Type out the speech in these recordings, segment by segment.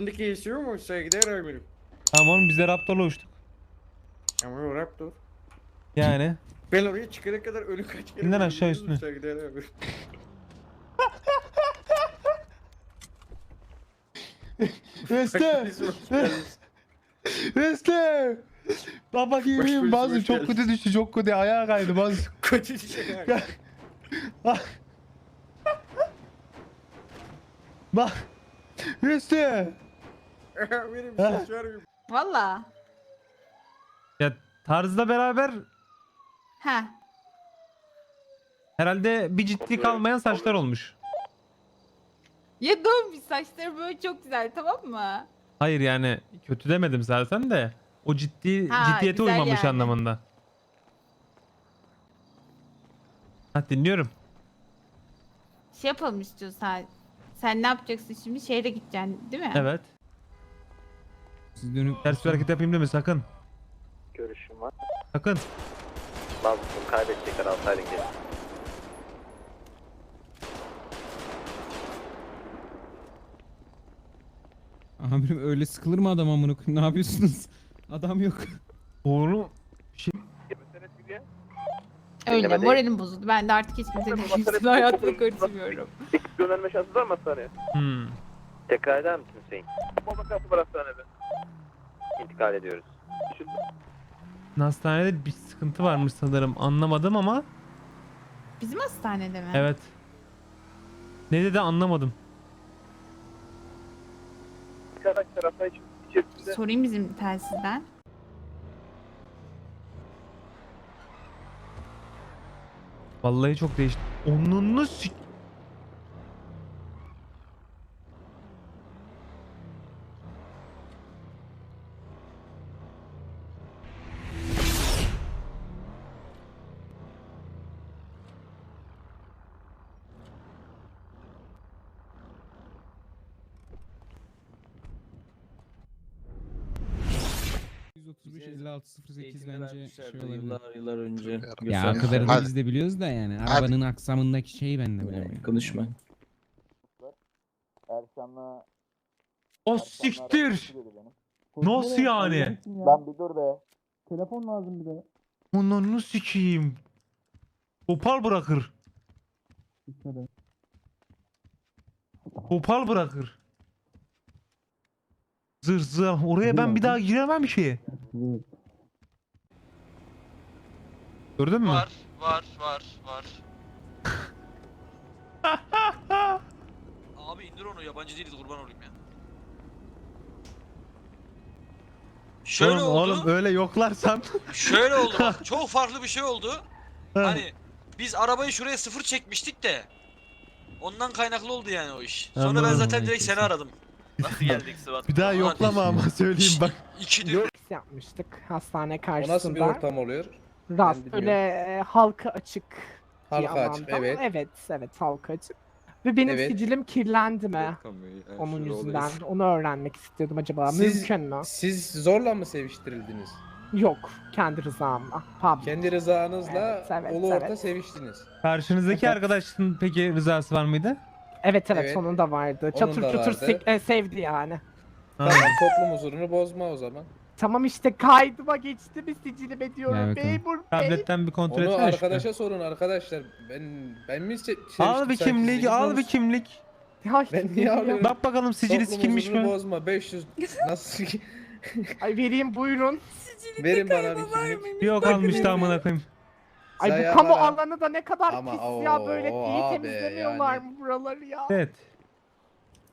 Şimdi kesiyor mu saygıdeğer amirim? Tamam oğlum biz de Raptor'la uçtuk. Ama o Raptor. Yani. Ben oraya çıkana kadar ölü kaç kere İnden aşağı üstüne. Saygıdeğer amirim. Reste! Reste! Bak bak yemin bazı çok kötü düştü çok kötü ayağa kaydı bazı. Kötü. Bak. Bak. Reste! Amirim Ha. ses vermiyor. Valla. Ya tarzla beraber Ha. herhalde bir ciddi kalmayan saçlar olmuş. Ya dur saçları böyle çok güzel tamam mı? Hayır yani kötü demedim zaten de o ciddi Ha, ciddiyete güzel uymamış yani. anlamında. Ha dinliyorum. Şey yapalım istiyorsan. Sen ne yapacaksın şimdi? Şehre gideceksin değil mi? Evet. Siz dönüp Ters bir hareket yapayım deme sakın. Görüşüm var. Sakın. Bazısını kaybedecekler alsaydın gelin. Amirim öyle sıkılır mı adam amına koyayım? Ne yapıyorsunuz? Adam yok. Oğlum Öyle Dinleme değil. moralim bozuldu. Ben de artık hiçbir kimsenin hayatını karışmıyorum. Ekip gönderme şansı var mı hastaneye? hmm. Tekrar eder misin Hüseyin? Baba kapı var hastanede. İntikal ediyoruz. Hastanede bir sıkıntı varmış sanırım anlamadım ama Bizim hastanede mi? evet. Ne dedi anlamadım. Tarafta içerisinde Sorayım bizim telsizden. Vallahi çok değişti. Onunu sik... %35 56 08 Eğitimler bence vermişlerdi şey olabilir. yıllar yıllar önce. Ya o kadarını Hadi. biz de biliyoruz da yani. Arabanın aksamındaki şeyi ben de Yani bilemiyorum. Konuşma. Erşan'la O siktir. Nasıl yani? Lan bir dur be. Onunu sikeyim. Opal bırakır. Opal bırakır. Zır zır. Oraya ben bir daha giremem ki. Gördün mü? Var, var, var, var. Abi indir onu yabancı değiliz kurban olayım ya. Şöyle oğlum, oldu. oğlum öyle yoklarsan. Şöyle oldu bak. Çok farklı bir şey oldu. Ha. Hani biz arabayı şuraya sıfır çekmiştik de. Ondan kaynaklı oldu yani o iş. Sonra ben Anladım. zaten direkt seni aradım. Nasıl geldik Sıvat? bir daha yoklama ama söyleyeyim bak. İki dün Yok yapmıştık hastane O karşısında. nasıl bir ortam oluyor? Rast Ben böyle e, halka açık. bir Halka açık, alanda. evet. Evet evet halka açık. Ve benim Evet. sicilim kirlendi mi? Onun yüzünden. Onu öğrenmek istiyordum acaba. Siz- Mümkün mü? Siz zorla mı seviştirildiniz? Yok. Kendi rızamla. Pardon. Kendi rızanızla Evet, evet, ulu orta evet. seviştiniz. Karşınızdaki Evet. arkadaşın peki rızası var mıydı? Evet, evet Evet. onun da vardı. Onun Çatır da çutur vardı. sik- e, sevdi yani. Ha. Tamam toplum huzurunu bozma o zaman. Tamam işte kaydıma geçti mi sicilime diyorum. Memur bey. Tabletten bir kontrol Onu etsene. Şükrü. arkadaşa sorun arkadaşlar. Ben ben mi se- seviştim Al bir kimlik, al bir kimlik. Ya Ben niye ya. alıyorum? Bak bakalım sicili Toplum sikilmiş huzurunu mi? bozma 500 nasıl Ay vereyim buyurun. verin bana bir kimlik. Yok almıştı amına koyayım. Ay bu Zaya kamu var ha. alanı da ne kadar Ama pis ya böyle o iyi abi temizlemiyorlar yani. mı buraları ya? Evet.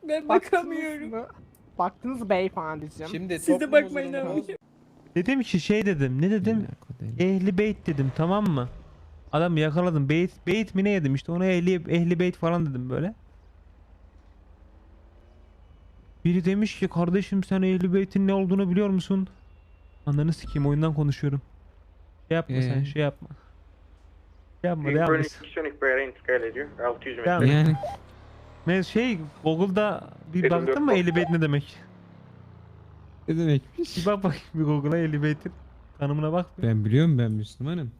Ben Baktınız mı? Baktınız beyefendiciğim? Şimdi Siz de bakmayın abi. Dedim ki şey dedim. Ne dedim? Ehli beyt dedim tamam mı? Adam yakaladım. Beyt, beyt mi ne yedim işte ona ehli, ehli beyt falan dedim böyle. Biri demiş ki kardeşim sen ehli beytin ne olduğunu biliyor musun? Ananı sikeyim oyundan konuşuyorum. Şey yapma sen Ee? şey yapma. Şey yapma devam et. Kronik bir yere intikal ediyor. 600 Devam metre. et. Yani Ne şey Google'da bir baktın mı yok. ehli beyt ne demek? ne demek? Bir bak bakayım bir Google'a ehli beytin tanımına bak. bir. Ben biliyorum ben Müslümanım.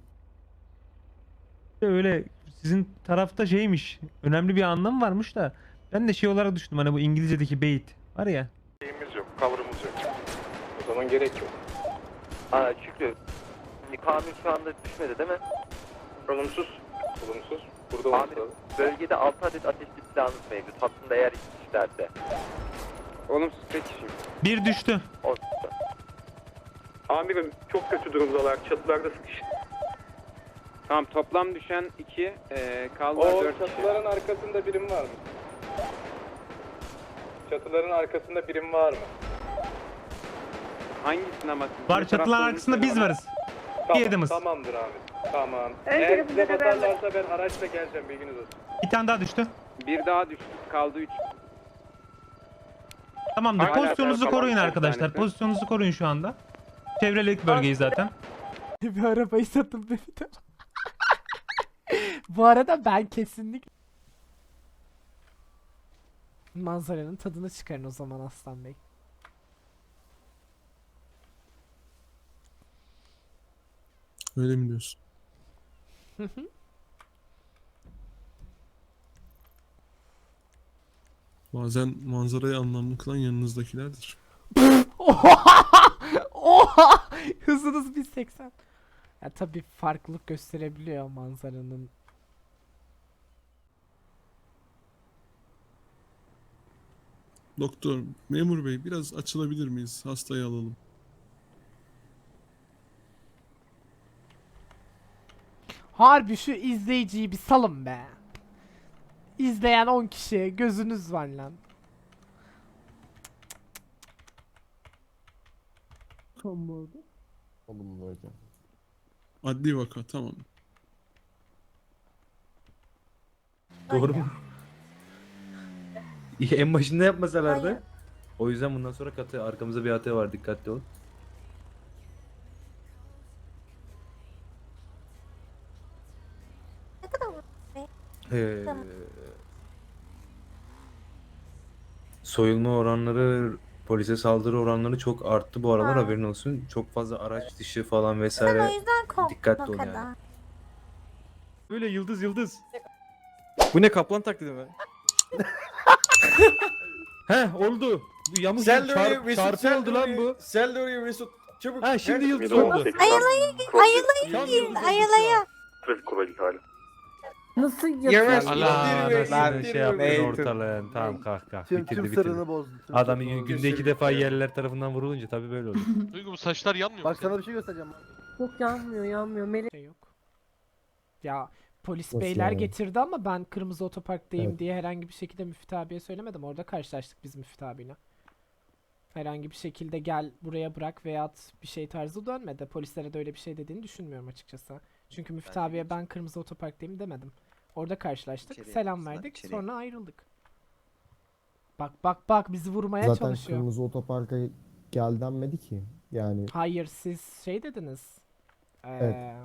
öyle sizin tarafta şeymiş. Önemli bir anlam varmış da ben de şey olarak düşündüm hani bu İngilizce'deki bait var ya. Cover'ımız yok. O zaman gerek yok. Aa, Şükrü. Kamil şu anda düşmedi değil mi? Olumsuz. Olumsuz. Burada Amirim, bölgede 6 adet ateşli silahımız mevcut. Hattında eğer işlerse. Olumsuz tek kişi. Bir düştü. O Amirim çok kötü durumdalar. Çatılarda sıkış. Tamam toplam düşen 2 kaldı O 4 kişi. çatıların arkasında birim var mı? Çatıların arkasında birim var mı? Hangisine ama? Var çatıların arkasında biz varız. Tamam, yedimiz. Tamamdır abi. Tamam. Eğer bize batarlarsa ben araçla geleceğim bilginiz olsun. Bir tane daha düştü. Bir daha düştü kaldı 3. Tamamdır. Hala Pozisyonunuzu kalan koruyun bir arkadaşlar. tanesi. Pozisyonunuzu koruyun şu anda. Çevrelik bölgeyi zaten. bir arabayı satıp bir de. Bu arada ben kesinlikle manzaranın tadını çıkarın o zaman Aslan Bey. Öyle mi diyorsun? Bazen manzarayı anlamlı kılan yanınızdakilerdir. Oha! Oha! Hızınız 180. Ya tabii farklılık gösterebiliyor manzaranın. Doktor, memur bey biraz açılabilir miyiz? Hastayı alalım. Harbi şu izleyiciyi bir salın be. İzleyen 10 kişi gözünüz var lan. Adli vaka tamam. Doğru mu? İyi, en başında yapmasalardı. O yüzden bundan sonra katı arkamızda bir AT var dikkatli olun. Ee, soyulma oranları, polise saldırı oranları çok arttı bu aralar haberin olsun. Çok fazla araç dışı falan vesaire. Dikkatli ol yani. Böyle yıldız yıldız. Bu ne kaplan taklidi mi? He oldu. Bu yamuk Sel çarp, Mesut. çarpı Sel oldu lan bu. Sel de oraya Mesut. Çabuk. Ha şimdi yıldız oldu. Ayılayı. Ayılaya. Trafik kolaylık hali. Nasıl Yemez. Allah nasıl şey yaptın direkt. ortalığı. Tamam kalk kalk bitirdi bitirdi. bozdun. Adam günde iki defa yerliler tarafından vurulunca tabii böyle oluyor. Duygu bu saçlar yanmıyor Bak sana bir şey göstereceğim. Yok yanmıyor yanmıyor. Melek şey yok. Ya polis Nasıl beyler yani? getirdi ama ben kırmızı otoparktayım Evet. diye herhangi bir şekilde Müftü abiye söylemedim. Orada karşılaştık biz Müftü abiyle. Herhangi bir şekilde gel buraya bırak veyahut bir şey tarzı dönmedi. Polislere de öyle bir şey dediğini düşünmüyorum açıkçası. Çünkü Müftü abiye ben kırmızı otoparktayım demedim. Orada karşılaştık, selam verdik, sonra ayrıldık. Bak bak bak bizi vurmaya çalışıyor. kırmızı otoparka gel denmedi ki. Yani Hayır siz şey dediniz. Evet. Ee,